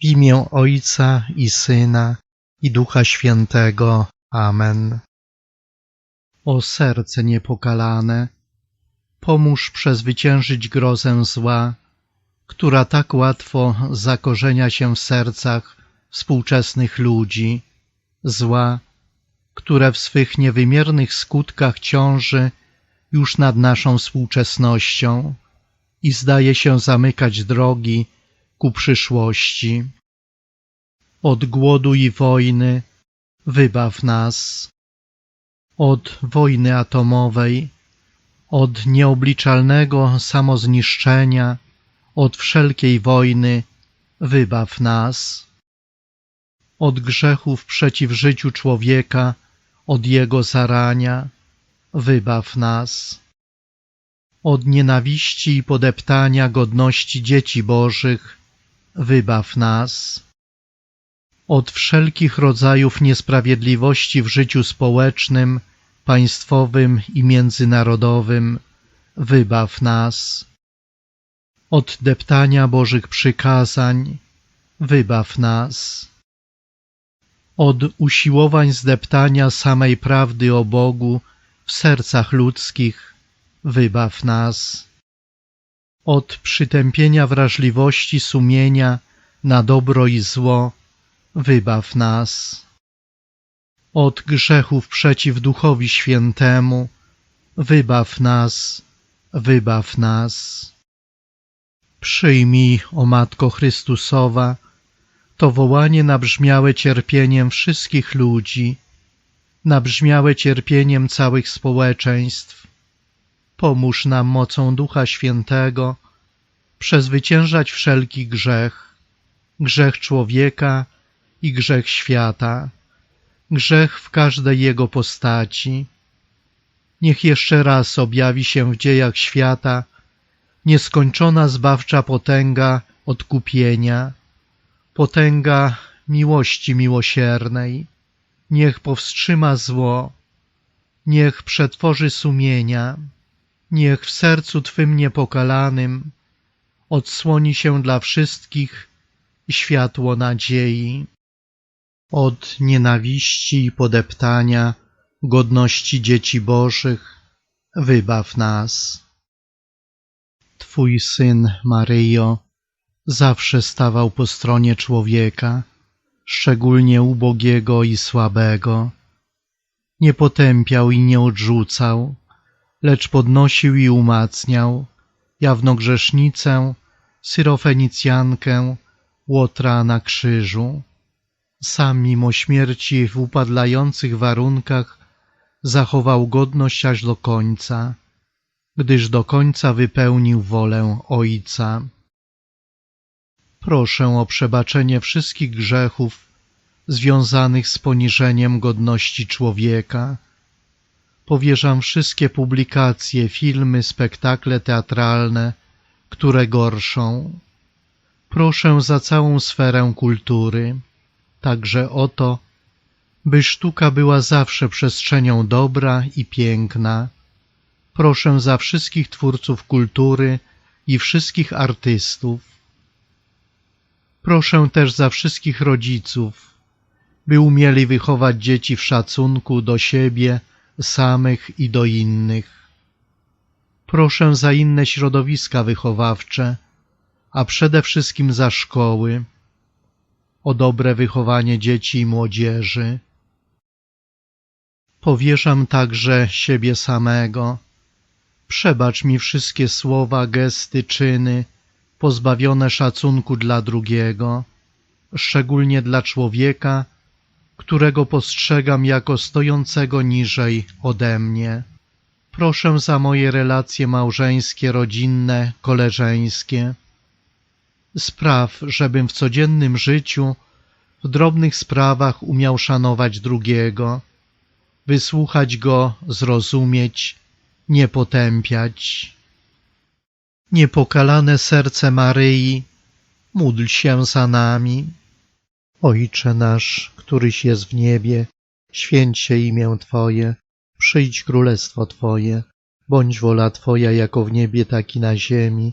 W imię Ojca i Syna i Ducha Świętego. Amen. O serce niepokalane, pomóż przezwyciężyć grozę zła, która tak łatwo zakorzenia się w sercach współczesnych ludzi, zła, które w swych niewymiernych skutkach ciąży już nad naszą współczesnością i zdaje się zamykać drogi ku przyszłości. Od głodu i wojny wybaw nas. Od wojny atomowej, od nieobliczalnego samozniszczenia, od wszelkiej wojny wybaw nas. Od grzechów przeciw życiu człowieka, od jego zarania, wybaw nas. Od nienawiści i podeptania godności dzieci Bożych, wybaw nas. Od wszelkich rodzajów niesprawiedliwości w życiu społecznym, państwowym i międzynarodowym, wybaw nas. Od deptania Bożych przykazań, wybaw nas. Od usiłowań zdeptania samej prawdy o Bogu w sercach ludzkich, wybaw nas. Od przytępienia wrażliwości sumienia na dobro i zło, wybaw nas. Od grzechów przeciw Duchowi Świętemu, wybaw nas, wybaw nas. Przyjmij, o Matko Chrystusowa, to wołanie nabrzmiałe cierpieniem wszystkich ludzi, nabrzmiałe cierpieniem całych społeczeństw. Pomóż nam mocą Ducha Świętego przezwyciężać wszelki grzech, grzech człowieka i grzech świata, grzech w każdej jego postaci. Niech jeszcze raz objawi się w dziejach świata nieskończona zbawcza potęga odkupienia, potęga miłości miłosiernej. Niech powstrzyma zło, niech przetworzy sumienia, niech w sercu Twym niepokalanym odsłoni się dla wszystkich światło nadziei. Od nienawiści i podeptania godności dzieci Bożych wybaw nas. Twój Syn, Maryjo, zawsze stawał po stronie człowieka, szczególnie ubogiego i słabego. Nie potępiał i nie odrzucał, lecz podnosił i umacniał jawnogrzesznicę, syrofenicjankę, Łotra na krzyżu. Sam mimo śmierci w upadlających warunkach zachował godność aż do końca, gdyż do końca wypełnił wolę Ojca. Proszę o przebaczenie wszystkich grzechów związanych z poniżeniem godności człowieka. Powierzam wszystkie publikacje, filmy, spektakle teatralne, które gorszą. Proszę za całą sferę kultury, także o to, by sztuka była zawsze przestrzenią dobra i piękna. Proszę za wszystkich twórców kultury i wszystkich artystów. Proszę też za wszystkich rodziców, by umieli wychować dzieci w szacunku do siebie samych i do innych. Proszę za inne środowiska wychowawcze, a przede wszystkim za szkoły, o dobre wychowanie dzieci i młodzieży. Powierzam także siebie samego. Przebacz mi wszystkie słowa, gesty, czyny pozbawione szacunku dla drugiego, szczególnie dla człowieka, którego postrzegam jako stojącego niżej ode mnie. Proszę za moje relacje małżeńskie, rodzinne, koleżeńskie. Spraw, żebym w codziennym życiu, w drobnych sprawach umiał szanować drugiego, wysłuchać go, zrozumieć, nie potępiać. Niepokalane serce Maryi, módl się za nami. Ojcze nasz, któryś jest w niebie, święć się imię Twoje, przyjdź królestwo Twoje, bądź wola Twoja jako w niebie, tak i na ziemi.